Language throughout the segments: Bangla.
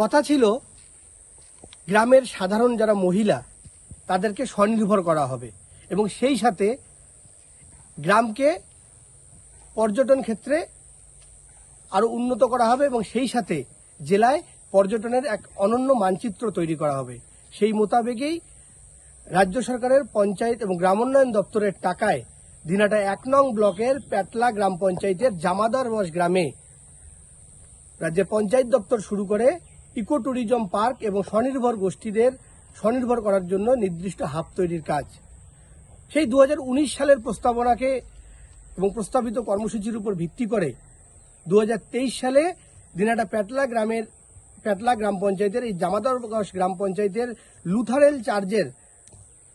কথা ছিল, গ্রামের সাধারণ যারা মহিলা, তাদেরকে স্বনির্ভর করা হবে এবং সেই সাথে গ্রামকে পর্যটন ক্ষেত্রে আরও উন্নত করা হবে এবং সেই সাথে জেলায় পর্যটনের এক অনন্য মানচিত্র তৈরি করা হবে। সেই মোতাবেকেই রাজ্য সরকারের পঞ্চায়েত এবং গ্রামোন্নয়ন দপ্তরের টাকায় দিনাটা এক নং ব্লকের প্যাটলা গ্রাম পঞ্চায়েতের জামাদার বস গ্রামে রাজ্যের পঞ্চায়েত দপ্তর শুরু করে ইকো ট্যুরিজম পার্ক এবং স্বনির্ভর গোষ্ঠীদের স্বনির্ভর করার জন্য নির্দিষ্ট হাব তৈরির কাজ। সেই দু হাজার উনিশ সালের প্রস্তাবনাকে এবং প্রস্তাবিত কর্মসূচির উপর ভিত্তি করে দু হাজার তেইশ সালে দিনাটা প্যাটলা গ্রামের প্যাটলা গ্রাম পঞ্চায়েতের, এই জামাদার গ্রাম পঞ্চায়েতের লুথারেল চার্জের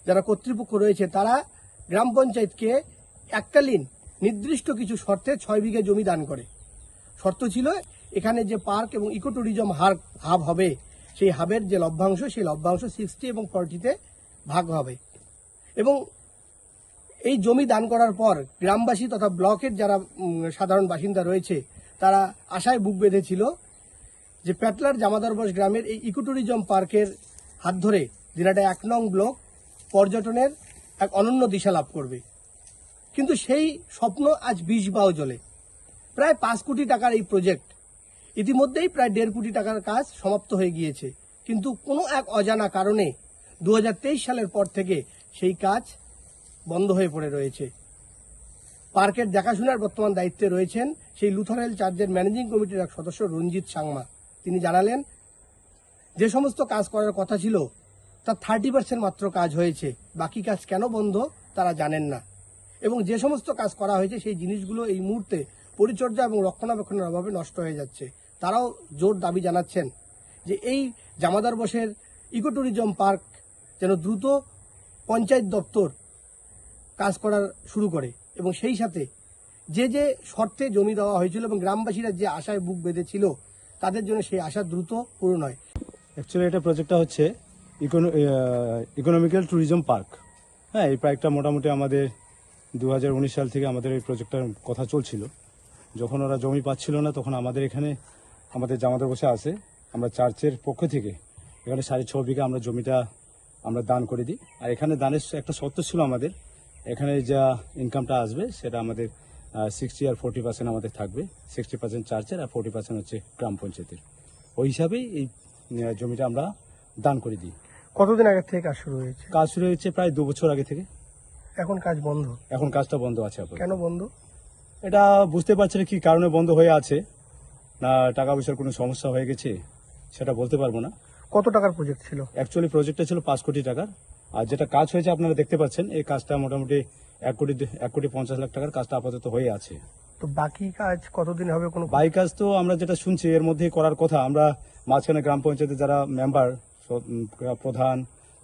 যারা কর্তৃপক্ষ রয়েছে, তারা গ্রাম পঞ্চায়েতকে এককালীন নির্দিষ্ট কিছু শর্তে ছয় বিঘা জমি দান করে। শর্ত ছিল এখানে যে পার্ক এবং ইকো ট্যুরিজম হাব হবে, সেই হাবের যে লভ্যাংশ, সেই লভ্যাংশ সিক্সটি এবং ফর্টিতে ভাগ হবে। এবং এই জমি দান করার পর গ্রামবাসী তথা ব্লকের যারা সাধারণ বাসিন্দা রয়েছে, তারা আশায় বুক বেঁধেছিল যে প্যাটলার জামাদারবস গ্রামের এই ইকো ট্যুরিজম পার্কের হাত ধরে দিনাটা এক নং ব্লক পর্যটনের এক অনন্য দিশা লাভ করবে। কিন্তু সেই স্বপ্ন আজ বিষ বাও জলে প্রায় পাঁচ কোটি টাকার এই প্রজেক্ট ইতিমধ্যেই প্রায় দেড় কোটি টাকার কাজ সমাপ্ত হয়ে গিয়েছে। কিন্তু কোনো এক অজানা কারণে দু হাজার তেইশ সালের পর থেকে সেই কাজ বন্ধ হয়ে পড়ে রয়েছে। পার্কের দেখাশোনার বর্তমান দায়িত্বে রয়েছেন সেই লুথারেল চার্চের ম্যানেজিং কমিটির এক সদস্য রঞ্জিত সাংমা। তিনি জানালেন, যে সমস্ত কাজ করার কথা ছিল, তার থার্টি পার্সেন্ট মাত্র কাজ হয়েছে। বাকি কাজ কেন বন্ধ, তারা জানেন না। এবং যে সমস্ত কাজ করা হয়েছে, সেই জিনিসগুলো এই মুহূর্তে পরিচর্যা এবং রক্ষণাবেক্ষণের অভাবে নষ্ট হয়ে যাচ্ছে। তারাও জোর দাবি জানাচ্ছেন যে এই জামাদার বসের ইকো ট্যুরিজম পার্ক যেন দ্রুত পঞ্চায়েত দপ্তর কাজ করার শুরু করে এবং সেই সাথে যে যে শর্তে জমি দেওয়া হয়েছিল এবং গ্রামবাসীরা যে আশায় বুক বেঁধেছিল, তাদের জন্য সেই আশা দ্রুত পূরণ হয়। অ্যাকচুয়ালি এটা প্রজেক্টটা হচ্ছে ইকোনমিক্যাল ট্যুরিজম পার্ক হ্যাঁ এই পার্কটা মোটামুটি আমাদের দু হাজার উনিশ সাল থেকে আমাদের এই প্রজেক্টটার কথা চলছিল। যখন ওরা জমি পাচ্ছিল না, তখন আমাদের এখানে আমাদের জামাতে বসে আছে। আমরা চার্চের পক্ষ থেকে এখানে সাড়ে ছ বিঘা আমরা জমিটা আমরা দান করে দিই। আর এখানে দানের একটা শর্ত ছিল আমাদের। এখানে যা ইনকামটা আসবে সেটা আমাদের সিক্সটি আর ফোর্টি পার্সেন্ট আমাদের থাকবে। সিক্সটি পার্সেন্ট চার্চের আর ফোর্টি পার্সেন্ট হচ্ছে গ্রাম পঞ্চায়েতের। ওই হিসাবেই এই জমিটা আমরা দান করে দিই। কতদিন আগে থেকে কাজ শুরু হয়েছে? কাজ শুরু হয়েছে প্রায় দু বছর আগে থেকে। এখন কাজ বন্ধ? এখন কাজটা বন্ধ আছে কেন বন্ধ? এটা বুঝতে পারছি না কি কারণে বন্ধ হয়ে আছে। না টাকা পয়সার কোনো সমস্যা হয়ে গেছে সেটা বলতে পারব না। কত টাকার প্রজেক্ট ছিল? অ্যাকচুয়ালি প্রজেক্টটা ছিল পাঁচ কোটি টাকার। আর যেটা কাজ হয়েছে আপনারা দেখতে পাচ্ছেন এই কাজটা মোটামুটি এক কোটি এক কোটি পঞ্চাশ লাখ টাকার কাজটা আপাতত হয়ে আছে। তো বাকি কাজ কতদিন হবে কোনো বাই কাজ তো আমরা যেটা শুনছি এর মধ্যেই করার কথা। আমরা মাঝখানে গ্রাম পঞ্চায়েতের যারা মেম্বার প্রধান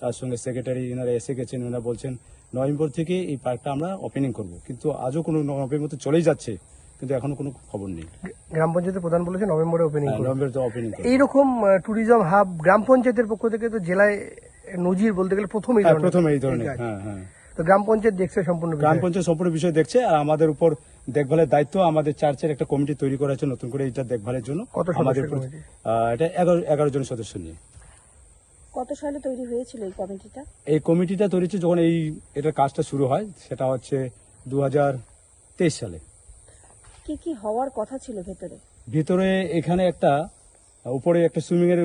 তার সঙ্গে সেক্রেটারি এনারা এসে গেছেন এনারা বলছেন নভেম্বর থেকে এই পার্কটা আমরা ওপেনিং করব। কিন্তু আজও কোনো নভেম্বর তো চলেই যাচ্ছে। কিন্তু এখনও কোনো খবর নেই। গ্রাম পঞ্চায়েতের প্রধান বলেছে নভেম্বরে ওপেনিং হ্যাঁ, নভেম্বর তো ওপেনিং এইরকম ট্যুরিজম হাব গ্রাম পঞ্চায়েতের পক্ষ থেকে তো জেলায় নজির বলতে গেলে প্রথম এই হ্যাঁ ধরনের প্রথমে এই ধরনের হ্যাঁ হ্যাঁ। তো গ্রাম পঞ্চায়েত দেখছে সম্পূর্ণ গ্রাম পঞ্চায়েত সম্পূর্ণ বিষয় দেখছে আর আমাদের উপর দেখভালের দায়িত্ব আমাদের চার্চের একটা কমিটি তৈরি করা হয়েছে নতুন করে এটা দেখভালের জন্য। কত আমাদের আহ, এটা এগারো এগারো জন সদস্য নিয়ে। কত সালে তৈরি হয়েছিল এই কমিটিটা? এই কমিটিটা তৈরি হচ্ছে যখন এই এটার কাজটা শুরু হয় সেটা হচ্ছে দু হাজার তেইশ সালে। কি কি হওয়ার কথা ছিল ভেতরে? ভিতরে এখানে একটা, উপরে একটা সুইমিং এর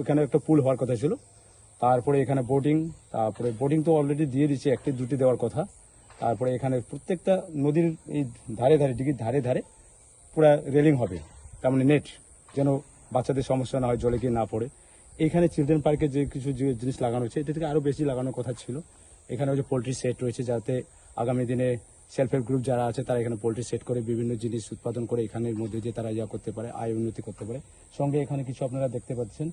ওখানে একটা পুল হওয়ার কথা ছিল। তারপরে এখানে বোটিং তারপরে বোটিং তো অলরেডি দিয়ে দিচ্ছে একটি দুটি দেওয়ার কথা। তারপরে এখানে প্রত্যেকটা নদীর এই ধারে ধারে, ডিগির ধারে ধারে পুরো রেলিং হবে। তার মানে নেট যেন বাচ্চাদের সমস্যা না হয়, জলে গিয়ে না পড়ে। এখানে চিলড্রেন পার্কে যে কিছু জিনিস লাগানো হচ্ছে এটা থেকে আরও বেশি লাগানোর কথা ছিল। এখানে ওই যে পোলট্রি সেট রয়েছে, যাতে আগামী দিনে সেলফ হেল্প গ্রুপ যারা আছে, তারা এখানে পোলট্রি সেট করে বিভিন্ন জিনিস উৎপাদন করে এখানের মধ্যে দিয়ে তারা ইয়া করতে পারে, আয় উন্নতি করতে পারে। সঙ্গে এখানে কিছু আপনারা দেখতে পাচ্ছেন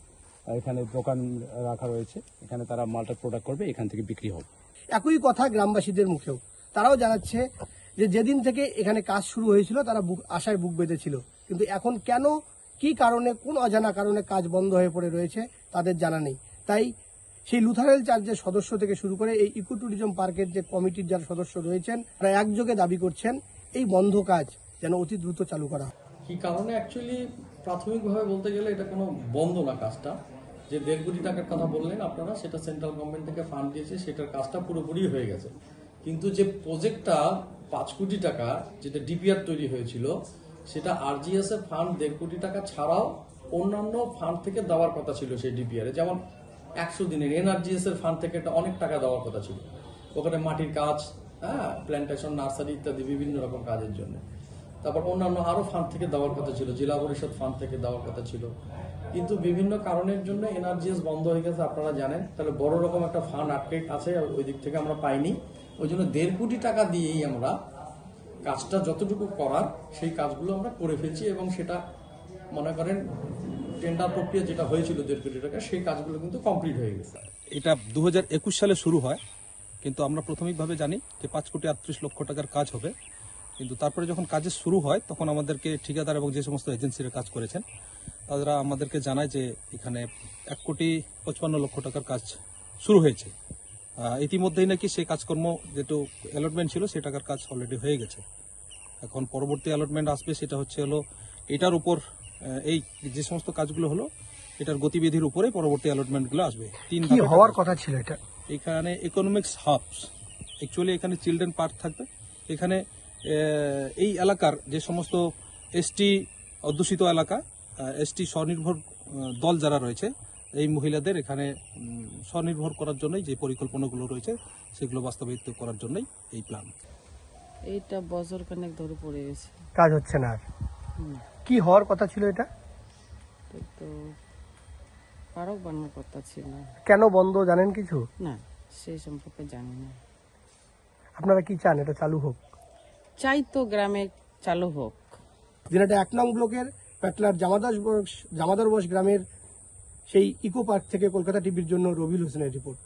এখানে দোকান রাখা রয়েছে, এখানে তারা মালটা প্রোডাক্ট করবে, এখান থেকে বিক্রি হবে। একই কথা গ্রামবাসীদের মুখেও। তারাও জানাচ্ছে যে যেদিন থেকে এখানে কাজ শুরু হয়েছিল, তারা বুক- আশায় বুক বেঁধেছিল। কিন্তু এখন কেন, কি কারণে, কোন অজানা কারণে কাজ বন্ধ হয়ে পড়ে রয়েছে, তাদের জানা নেই। তাই সেই লুথারেল চার্চের সদস্য থেকে শুরু করে এই ইকো ট্যুরিজম পার্কের যে কমিটির যারা সদস্য রয়েছেন, তারা একযোগে দাবি করছেন এই বন্ধ কাজ যেন অতি দ্রুত চালু করা কি কারণে? অ্যাকচুয়ালি প্রাথমিকভাবে বলতে গেলে এটা কোনো বন্ধ না কাজটা। যে দেড় কোটি টাকার কথা বললেন আপনারা, সেটা সেন্ট্রাল গভর্নমেন্ট থেকে ফান্ড দিয়েছে, সেটার কাজটা পুরোপুরি হয়ে গেছে। কিন্তু যে প্রজেক্টটা পাঁচ কোটি টাকা, যেটা ডিপিআর তৈরি হয়েছিল, সেটা আরজিএস ফান্ড দেড় কোটি টাকা ছাড়াও অন্যান্য ফান্ড থেকে দেওয়ার কথা ছিল সেই ডিপিআরে। যেমন একশো দিনের এনআরজিএস এর ফান্ড থেকে এটা অনেক টাকা দেওয়ার কথা ছিল। ওখানে মাটির কাজ হ্যাঁ প্ল্যান্টেশন নার্সারি ইত্যাদি বিভিন্ন রকম কাজের জন্য। তারপর অন্যান্য আরও ফান্ড থেকে দেওয়ার কথা ছিল, জেলা পরিষদ ফান্ড থেকে দেওয়ার কথা ছিল। কিন্তু বিভিন্ন কারণের জন্য এনআরজিএস বন্ধ হয়ে গেছে, আপনারা জানেন। তাহলে বড় রকম একটা ফান্ড আটকে আছে, ওই দিক থেকে আমরা পাইনি। ওই জন্য দেড় কোটি টাকা দিয়েই আমরা কাজটা যতটুকু করার, সেই কাজগুলো আমরা করে ফেলছি এবং সেটা, মনে করেন টেন্ডার প্রক্রিয়া যেটা হয়েছিল দেড় কোটি টাকা সেই কাজগুলো কিন্তু কমপ্লিট হয়ে গেছে। এটা দু হাজার একুশ সালে শুরু হয়, কিন্তু আমরা প্রাথমিকভাবে জানি যে পাঁচ কোটি আটত্রিশ লক্ষ টাকার কাজ হবে। কিন্তু তারপরে যখন কাজের শুরু হয়, তখন আমাদেরকে ঠিকাদার এবং যে সমস্ত এজেন্সিরা কাজ করেছেন তারা আমাদেরকে জানায় যে এখানে এক কোটি পঁচপান্ন লক্ষ টাকার কাজ শুরু হয়েছে। ইতিমধ্যেই নাকি সেই কাজকর্ম যেটু অ্যালটমেন্ট ছিল, সেই টাকার কাজ অলরেডি হয়ে গেছে। এখন পরবর্তী অ্যালটমেন্ট আসবে, সেটা হচ্ছে হলো এটার উপর এই যে সমস্ত কাজগুলো হলো এটার গতিবিধির উপরে পরবর্তী অ্যালটমেন্টগুলো আসবে। তিন কি হওয়ার কথা ছিল এটা? এখানে ইকোনমিক্স হাবস অ্যাকচুয়ালি এখানে চিলড্রেন পার্ক থাকবে। এখানে এই এলাকার যে সমস্ত এসটি অধ্যুষিত এলাকা এসটি স্বনির্ভর দল যারা রয়েছে এই মহিলাদের এখানে স্বনির্ভর করার জন্যই যে পরিকল্পনাগুলো রয়েছে সেগুলো বাস্তবায়িত করার জন্যই এই প্ল্যান এইটা বছর খানেক ধরে পড়ে গেছে। কাজ হচ্ছে না আর? কি হওয়ার কথা ছিল এটা? তো পারক বানানোর কথা ছিল। কেন বন্ধ জানেন কিছু? না সেই সম্পর্কে জানি না। আপনারা কি চান এটা চালু হোক? চাই তো গ্রামে চালু হোক। যেটা এক নং ব্লকের পেটলার জামাদাস বস- জামাদার বস গ্রামের সেই ইকো পার্ক থেকে কলকাতা টিভির জন্য রবিউল হোসেনের রিপোর্ট।